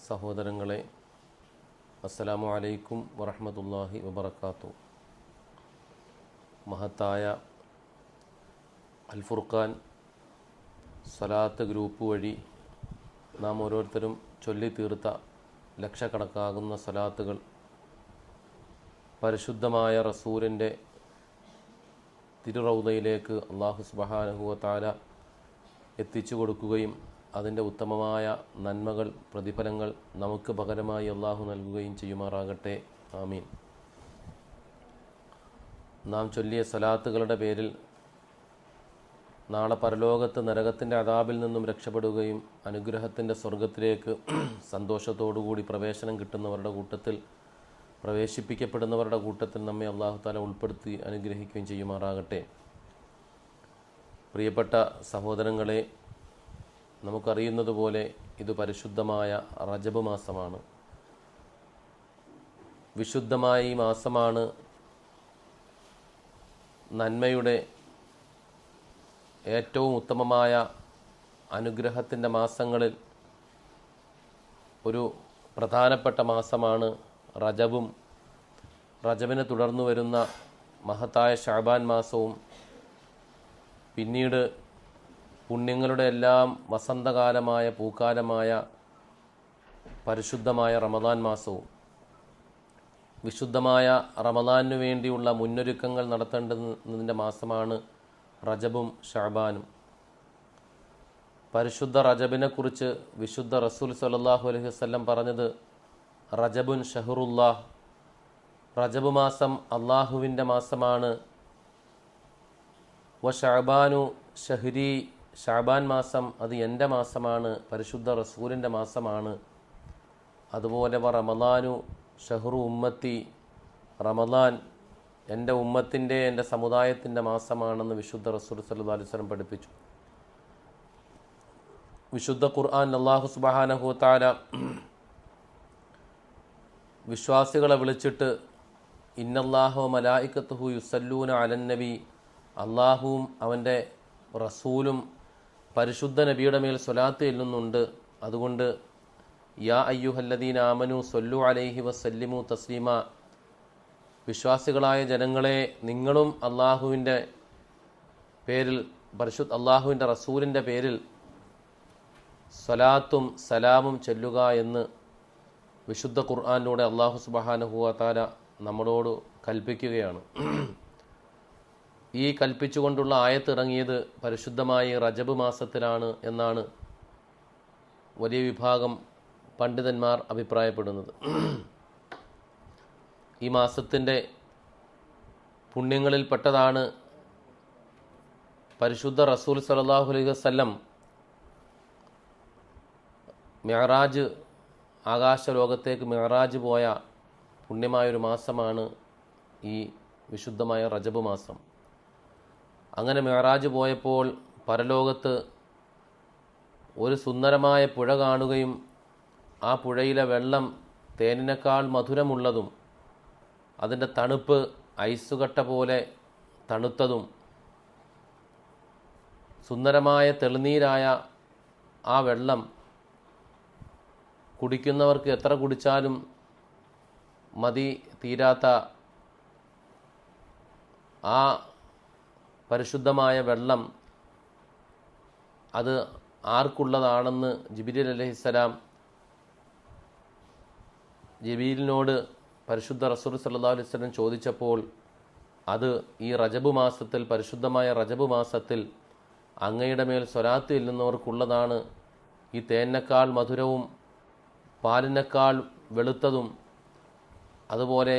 സഹോദരങ്ങളെ അസ്സലാമു അലൈക്കും വറഹമത്തല്ലാഹി വബർക്കാത്തു മഹത്തായ അൽ ഫുർഖാൻ ഗ്രൂപ്പ് വഴി നാം ഓരോരുത്തരും ചൊല്ലി തീർത്ത ലക്ഷക്കണക്കാകുന്ന സലാത്തുകൾ പരിശുദ്ധമായ റസൂലിന്റെ തിരുറൗദയിലേക്ക് അള്ളാഹു സുബഹാനഹുവ താല എത്തിച്ചു കൊടുക്കുകയും അതിന്റെ ഉത്തമമായ നന്മകൾ പ്രതിഫലങ്ങൾ നമുക്ക് പകരമായി അള്ളാഹു നൽകുകയും ചെയ്യുമാറാകട്ടെ. ആമീൻ. നാം ചൊല്ലിയ സലാത്തുകളുടെ പേരിൽ നാളെ പരലോകത്ത് നരകത്തിന്റെ അതാപിൽ നിന്നും രക്ഷപ്പെടുകയും അനുഗ്രഹത്തിന്റെ സ്വർഗത്തിലേക്ക് സന്തോഷത്തോടുകൂടി പ്രവേശനം കിട്ടുന്നവരുടെ കൂട്ടത്തിൽ പ്രവേശിപ്പിക്കപ്പെടുന്നവരുടെ കൂട്ടത്തിൽ നമ്മെ അള്ളാഹു താല ഉൾപ്പെടുത്തി അനുഗ്രഹിക്കുകയും ചെയ്യുമാറാകട്ടെ. പ്രിയപ്പെട്ട സഹോദരങ്ങളെ നമുക്കറിയുന്നതുപോലെ ഇത് പരിശുദ്ധമായ റജബ് മാസമാണ്. വിശുദ്ധമായ ഈ മാസമാണ് നന്മയുടെ ഏറ്റവും ഉത്തമമായ അനുഗ്രഹത്തിന്റെ മാസങ്ങളിൽ ഒരു പ്രധാനപ്പെട്ട മാസമാണ് റജബും. റജബിനെ തുടർന്നു വരുന്ന മഹത്തായ ഷാബാൻ മാസവും പിന്നീട് പുണ്യങ്ങളുടെ എല്ലാം വസന്തകാലമായ പൂക്കാലമായ പരിശുദ്ധമായ റമദാൻ മാസവും വിശുദ്ധമായ റമദാനു വേണ്ടിയുള്ള മുന്നൊരുക്കങ്ങൾ നടത്തേണ്ടതിന്റെ മാസമാണ് റജബും ഷാബാനും. പരിശുദ്ധ റജബിനെക്കുറിച്ച് വിശുദ്ധ റസൂൽ സല്ലാഹു അലൈഹി വസ്ലം പറഞ്ഞത് റജബുൻ ഷഹറുല്ലാഹ്. റജബ് മാസം അള്ളാഹുവിന്റെ മാസമാണ്. വ ഷാബാനു ഷഹരി ഷാബാൻ മാസം അത് എന്റെ മാസമാണ് പരിശുദ്ധ റസൂലിന്റെ മാസമാണ്. അതുപോലെ റമദാനു ഷഹ്റു ഉമ്മത്തി റമദാൻ എന്റെ ഉമ്മത്തിന്റെ എന്റെ സമുദായത്തിന്റെ മാസമാണെന്ന് വിശുദ്ധ റസൂൽ സല്ലു അലൈഹി വസല്ലം പഠിപ്പിച്ചു. വിശുദ്ധ ഖുർആൻ അള്ളാഹു സുബാനഹുത്താല വിശ്വാസികളെ വിളിച്ചിട്ട് ഇന്നല്ലാഹു മലായിക്കത്തുഹു യുസല്ലൂന അലന്നബി നബി അള്ളാഹുവും അവന്റെ റസൂലും പരിശുദ്ധ നബിയുടെ മേൽ സ്വലാത്ത് എല്ലുന്നുണ്ട് അതുകൊണ്ട് യാ അയ്യുഹല്ലദീൻ ആമനു സൊല്ലു അലൈഹി വസല്ലിമു തസ്ലീമ. വിശ്വാസികളായ ജനങ്ങളെ നിങ്ങളും അള്ളാഹുവിന്റെ പേരിൽ പരിശുദ്ധ അള്ളാഹുവിന്റെ റസൂലിന്റെ പേരിൽ സ്വലാത്തും സലാമും ചെല്ലുക എന്ന് വിശുദ്ധ ഖുർആാനിലൂടെ അള്ളാഹു സുബഹാനഹുവ താല നമ്മളോട് കൽപ്പിക്കുകയാണ്. ഈ കൽപ്പിച്ചുകൊണ്ടുള്ള ആയത്തിറങ്ങിയത് പരിശുദ്ധമായ റജബ് മാസത്തിലാണ് എന്നാണ് വലിയ വിഭാഗം പണ്ഡിതന്മാർ അഭിപ്രായപ്പെടുന്നത്. ഈ മാസത്തിന്റെ പുണ്യങ്ങളിൽപ്പെട്ടതാണ് പരിശുദ്ധ റസൂൽ സലാഹു അലൈഹി വസ്ല്ലം മെഹറാജ് ആകാശലോകത്തേക്ക് മെഹറാജ് പോയ പുണ്യമായൊരു മാസമാണ് ഈ വിശുദ്ധമായ റജബ് മാസം. അങ്ങനെ മെഹറാജ് പോയപ്പോൾ പരലോകത്ത് ഒരു സുന്ദരമായ പുഴ കാണുകയും ആ പുഴയിലെ വെള്ളം തേനിനേക്കാൾ മധുരമുള്ളതും അതിന്റെ തണുപ്പ് ഐസുകട്ട പോലെ തണുത്തതും സുന്ദരമായ തെളിനീരായ ആ വെള്ളം കുടിക്കുന്നവർക്ക് എത്ര കുടിച്ചാലും മതി തീരാത്ത ആ പരിശുദ്ധമായ വെള്ളം അത് ആർക്കുള്ളതാണെന്ന് ജിബിരിൽ അലഹിസ്സലാം ജബീലിനോട് പരിശുദ്ധ റസൂൽ സല്ലാ അലൈഹി സ്വലം ചോദിച്ചപ്പോൾ അത് ഈ റജബ് മാസത്തിൽ പരിശുദ്ധമായ റജബ് മാസത്തിൽ അങ്ങയുടെ മേൽ സ്വരാത്ത് ഇല്ലുന്നവർക്കുള്ളതാണ്. ഈ തേനേക്കാൾ മധുരവും പാലിനേക്കാൾ വെളുത്തതും അതുപോലെ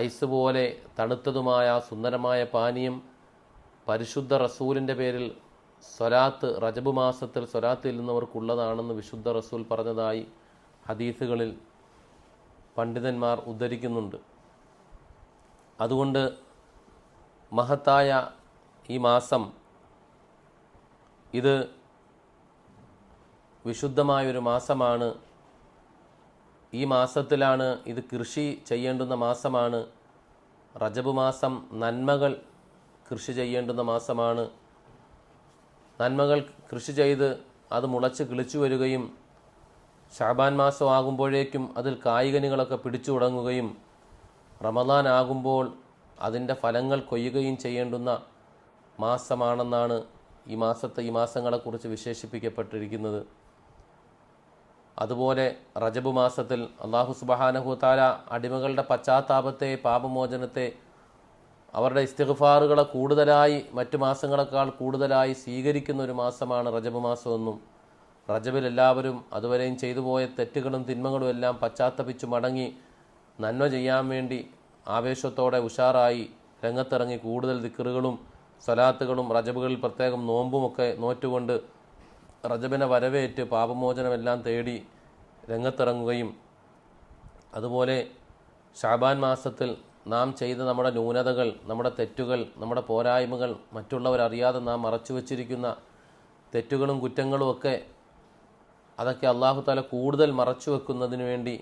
ഐസ് പോലെ തണുത്തതുമായ സുന്ദരമായ പാനീയം പരിശുദ്ധ റസൂലിന്റെ പേരിൽ സ്വലാത്ത് റജബ് മാസത്തിൽ സ്വലാത്ത് ഇല്ലുന്നവർക്കുള്ളതാണെന്ന് വിശുദ്ധ റസൂൽ പറഞ്ഞതായി ഹദീസുകളിൽ പണ്ഡിതന്മാർ ഉദ്ധരിക്കുന്നുണ്ട്. അതുകൊണ്ട് മഹത്തായ ഈ മാസം ഇത് വിശുദ്ധമായൊരു മാസമാണ്. ഈ മാസത്തിലാണ് ഇത് കൃഷി ചെയ്യേണ്ടുന്ന മാസമാണ്. റജബ് മാസം നന്മകൾ കൃഷി ചെയ്യേണ്ടുന്ന മാസമാണ്. നന്മകൾ കൃഷി ചെയ്ത് അത് മുളച്ച് കിളിച്ചു വരികയും ഷാബാൻ മാസം ആകുമ്പോഴേക്കും അതിൽ കായികനികളൊക്കെ പിടിച്ചു തുടങ്ങുകയും റമദാൻ ആകുമ്പോൾ അതിന്റെ ഫലങ്ങൾ കൊയ്യുകയും ചെയ്യേണ്ടുന്ന മാസമാണെന്നാണ് ഈ മാസത്തെ ഈ മാസങ്ങളെക്കുറിച്ച് വിശേഷിപ്പിക്കപ്പെട്ടിരിക്കുന്നത്. അതുപോലെ റജബ് മാസത്തിൽ അള്ളാഹു സുബഹാനഹു താല അടിമകളുടെ പശ്ചാത്താപത്തെ പാപമോചനത്തെ അവരുടെ ഇസ്തിഗ്ഫാറുകളെ കൂടുതലായി മറ്റു മാസങ്ങളെക്കാൾ കൂടുതലായി സ്വീകരിക്കുന്ന ഒരു മാസമാണ് റജബ് മാസമെന്നും റജബിൽ എല്ലാവരും അതുവരെയും ചെയ്തു പോയ തെറ്റുകളും തിന്മകളും എല്ലാം പശ്ചാത്തപിച്ചു മടങ്ങി നന്മ ചെയ്യാൻ വേണ്ടി ആവേശത്തോടെ ഉഷാറായി രംഗത്തിറങ്ങി കൂടുതൽ ദിക്കറുകളും സ്വലാത്തുകളും റജബുകളിൽ പ്രത്യേകം നോമ്പുമൊക്കെ നോറ്റുകൊണ്ട് റജബിനെ വരവേറ്റ് പാപമോചനമെല്ലാം തേടി രംഗത്തിറങ്ങുകയും അതുപോലെ ഷാബാൻ മാസത്തിൽ നാം ചെയ്ത നമ്മുടെ ന്യൂനതകൾ നമ്മുടെ തെറ്റുകൾ നമ്മുടെ പോരായ്മകൾ മറ്റുള്ളവരറിയാതെ നാം മറച്ചു വച്ചിരിക്കുന്ന തെറ്റുകളും കുറ്റങ്ങളും ഒക്കെ അതൊക്കെ അള്ളാഹു താല കൂടുതൽ മറച്ചു വെക്കുന്നതിന് വേണ്ടി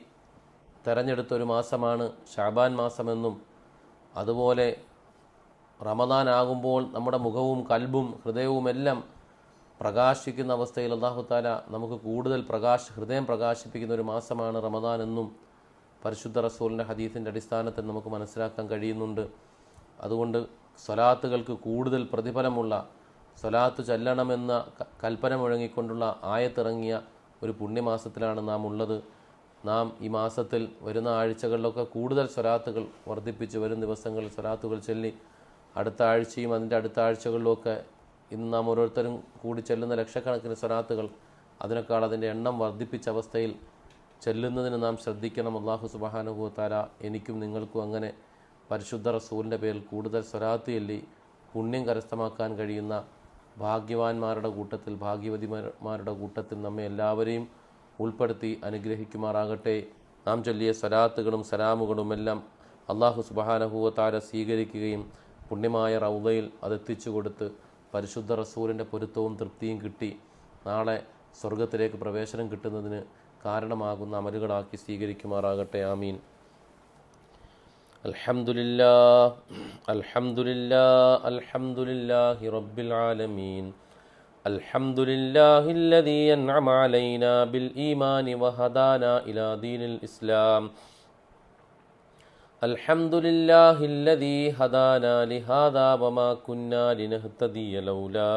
തെരഞ്ഞെടുത്ത ഒരു മാസമാണ് ഷാബാൻ മാസമെന്നും അതുപോലെ റമദാൻ ആകുമ്പോൾ നമ്മുടെ മുഖവും കൽബും ഹൃദയവും എല്ലാം പ്രകാശിക്കുന്ന അവസ്ഥയിൽ അള്ളാഹു താല നമുക്ക് കൂടുതൽ പ്രകാശ ഹൃദയം പ്രകാശിപ്പിക്കുന്ന ഒരു മാസമാണ് റമദാൻ എന്നും പരിശുദ്ധ റസൂലിന്റെ ഹദീസിന്റെ അടിസ്ഥാനത്തിൽ നമുക്ക് മനസ്സിലാക്കാൻ കഴിയുന്നുണ്ട്. അതുകൊണ്ട് സ്വലാത്തുകൾക്ക് കൂടുതൽ പ്രതിഫലമുള്ള സ്വലാത്ത് ചെല്ലണമെന്ന കൽപ്പന മുഴങ്ങിക്കൊണ്ടുള്ള ആയത്തിറങ്ങിയ ഒരു പുണ്യമാസത്തിലാണ് നാം ഉള്ളത്. നാം ഈ മാസത്തിൽ വരുന്ന ആഴ്ചകളിലൊക്കെ കൂടുതൽ സ്വലാത്തുകൾ വർദ്ധിപ്പിച്ച് വരും ദിവസങ്ങളിൽ സ്വലാത്തുകൾ ചൊല്ലി അടുത്ത ആഴ്ചയും അതിന്റെ അടുത്ത ആഴ്ചകളിലുമൊക്കെ ഇന്ന് നാം ഓരോരുത്തരും കൂടി ചെല്ലുന്ന ലക്ഷക്കണക്കിന് സ്വലാത്തുകൾ അതിനേക്കാൾ അതിന്റെ എണ്ണം വർദ്ധിപ്പിച്ച അവസ്ഥയിൽ ചെല്ലുന്നതിന് നാം ശ്രദ്ധിക്കണം. അള്ളാഹു സുബഹാനുഭവത്താല എനിക്കും നിങ്ങൾക്കും അങ്ങനെ പരിശുദ്ധ റസൂലിന്റെ പേരിൽ കൂടുതൽ സ്വരാത്തി ചൊല്ലി പുണ്യം കരസ്ഥമാക്കാൻ കഴിയുന്ന ഭാഗ്യവാന്മാരുടെ കൂട്ടത്തിൽ ഭാഗ്യവതിമാരുടെ കൂട്ടത്തിൽ നമ്മെ എല്ലാവരെയും ഉൾപ്പെടുത്തി അനുഗ്രഹിക്കുമാറാകട്ടെ. നാം ചൊല്ലിയ സ്വരാത്തുകളും സലാമുകളും എല്ലാം അള്ളാഹു സുബഹാനഹുവത്താര സ്വീകരിക്കുകയും പുണ്യമായ റൗദയിൽ അതെത്തിച്ചു കൊടുത്ത് പരിശുദ്ധ റസൂലിന്റെ പൊരുത്തവും തൃപ്തിയും കിട്ടി. നാളെ സ്വർഗത്തിലേക്ക് പ്രവേശനം കിട്ടുന്നതിന് കാരണമാകുന്ന അമലുകളാക്കി സ്വീകരിക്കുമാറാകട്ടെ ആമീൻ. അൽഹംദുലില്ലാ അൽഹംദുലില്ലാ അൽഹംദുലില്ലാഹി റബ്ബിൽ ആലമീൻ. അൻഅമ അലൈനാ ബിൽ ഈമാനി ഇലാ ദീനിൽ ഇസ്ലാം. ഹദാനാ ലിഹാദാ വമാ ലിനഹ്തദിയ ലൗലാ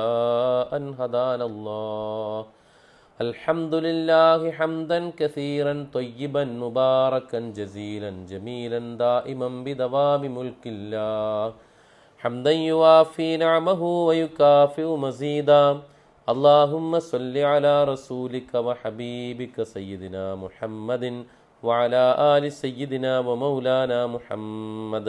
അൻ ഹദാനല്ലാഹ്. الحمد لله حمدا كثيرا طيبا مباركا جزيلا جميلا دائما بدوام ملك الله حمدا يوافي نعمه ويكافئ مزيدا اللهم صل على رسولك وحبيبك سيدنا محمد وعلى آل سيدنا ومولانا محمد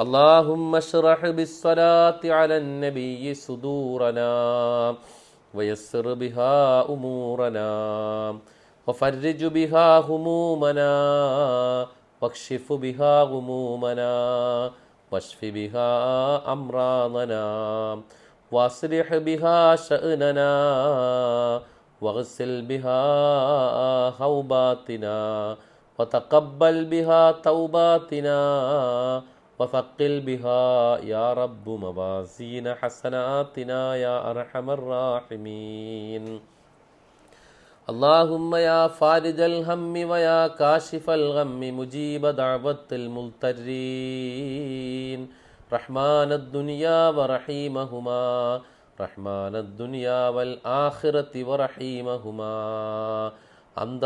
اللهم اشرح بالصلاة على النبي صدورنا ويسر بها أمورنا وفرج بها همومنا واكشف بها غمومنا واشف بها أمراضنا واصلح بها شأننا واغسل بها خوباتنا وتقبل بها توباتنا وثقل بها يا رب موازين حسناتنا يا أرحم الراحمين اللهم يا فارج الهم ويا كاشف الغم مجيب دعوة الملترين رحمن الدنيا ورحيمهما رحمن الدنيا والآخرة ورحيمهما أنت